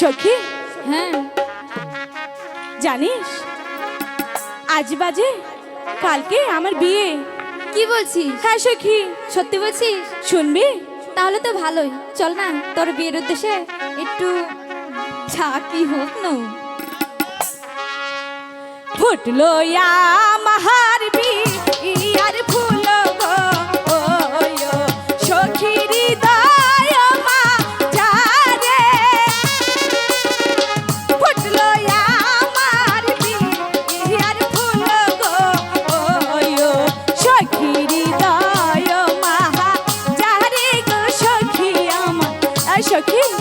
সখি? হ্যাঁ। জানিস আজ বাজে কালকে আমার বিয়ে। কি বলছিস? হ্যাঁ সখি। সত্যি বলছি শুনবি? তাহলে তো ভালোই। চল না তোর বিয়ের উদ্দেশ্যে একটু ঝাঁকি হোক না। ফুটলো মহা aqui?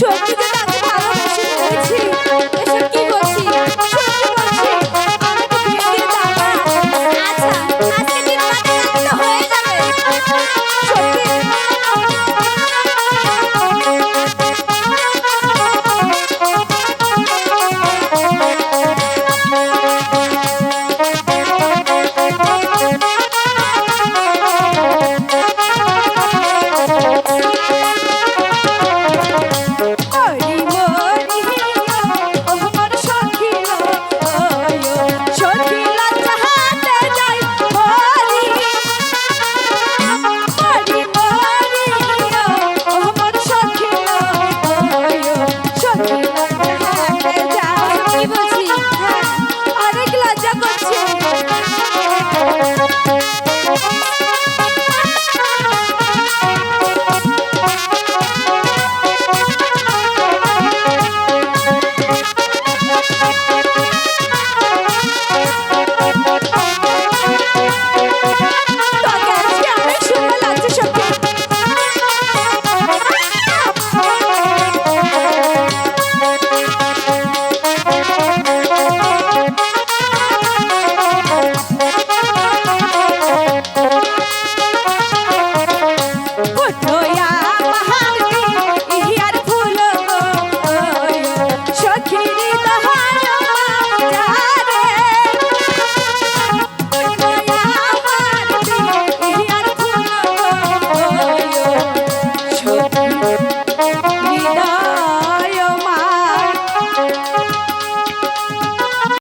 Çok güzel.